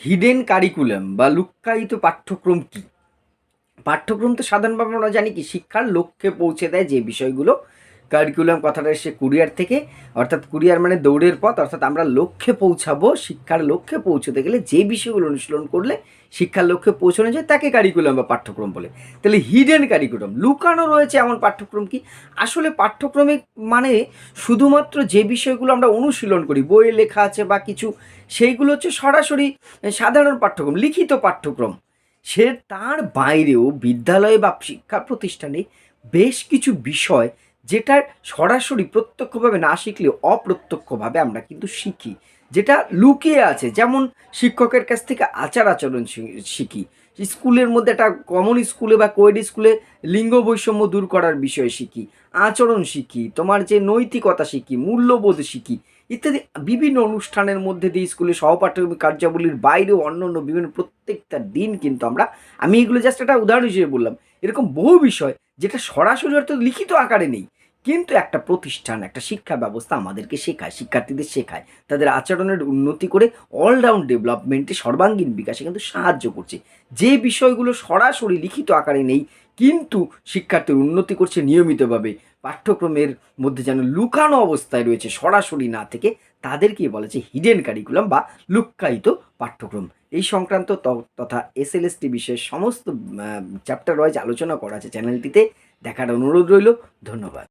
Hidden curriculum বা লুক্কায়িত পাঠ্যক্রম কি? পাঠ্যক্রম তো সাধারণভাবে আমরা জানি কি, শিক্ষার লক্ষ্যে পৌঁছে দেয় যে বিষয়গুলো কারিকুলাম কথাটা এসে কুরিয়ার থেকে। অর্থাৎ কুরিয়ার মানে দৌড়ের পথ, অর্থাৎ আমরা লক্ষ্যে পৌঁছাবো, শিক্ষার লক্ষ্যে পৌঁছতে গেলে যে বিষয়গুলো অনুশীলন করলে শিক্ষার লক্ষ্যে পৌঁছানো যায়, তাকে কারিকুলাম বা পাঠ্যক্রম বলে। তাহলে হিডেন কারিকুলাম লুকানো রয়েছে এমন পাঠ্যক্রম কি? আসলে পাঠ্যক্রমে মানে শুধুমাত্র যে বিষয়গুলো আমরা অনুশীলন করি বইয়ে লেখা আছে বা কিছু, সেইগুলো হচ্ছে সরাসরি সাধারণ পাঠ্যক্রম, লিখিত পাঠ্যক্রম। সে তার বাইরেও বিদ্যালয়ে বা শিক্ষা প্রতিষ্ঠানে বেশ কিছু বিষয় যেটা সরাসরি প্রত্যক্ষভাবে না শিখলেও অপ্রত্যক্ষভাবে আমরা কিন্তু শিখি। যেটা লুকিয়ে আছে, যেমন শিক্ষকের কাছ থেকে আচার আচরণ শিখি। স্কুলের মধ্যে একটা কমন স্কুলে বা কোয়েড স্কুলে লিঙ্গ বৈষম্য দূর করার বিষয় শিখি, আচরণ শিখি, তোমার যে নৈতিকতা শিখি, মূল্যবোধ শিখি, ইত্যাদি বিভিন্ন অনুষ্ঠানের মধ্যে দিয়ে স্কুলে সহপাঠ্যক্রমিক কার্যাবলীর বাইরেও অন্য অন্য বিভিন্ন প্রত্যেকটা দিন কিন্তু আমরা, আমি এগুলো জাস্ট একটা উদাহরণ হিসেবে বললাম। এরকম বহু বিষয় যেটা সরাসরি অর্থ লিখিত আকারে নেই। কিন্তু একটা প্রতিষ্ঠান, একটা শিক্ষা ব্যবস্থা আমাদেরকে শেখায়, শিক্ষার্থীদের শেখায়। তাদের আচরণের উন্নতি করে অলরাউন্ড ডেভেলপমেন্টে সর্বাঙ্গীন বিকাশে কিন্তু সাহায্য করছে। যে বিষয়গুলো সরাসরি লিখিত আকারে নেই, কিন্তু শিক্ষার্থীর উন্নতি করছে নিয়মিতভাবে। পাঠ্যক্রমের মধ্যে যেন লুকানো অবস্থায় রয়েছে সরাসরি না থেকে, তাদেরকে বলেছে হিডেন কারিকুলাম বা লুক্কায়িত পাঠ্যক্রম। এই সংক্রান্ত তথা এস এল এস টি বিষয়ের সমস্ত চ্যাপ্টার ওয়াইজ আলোচনা করা আছে চ্যানেলটিতে। দেখার অনুরোধ রইল। ধন্যবাদ।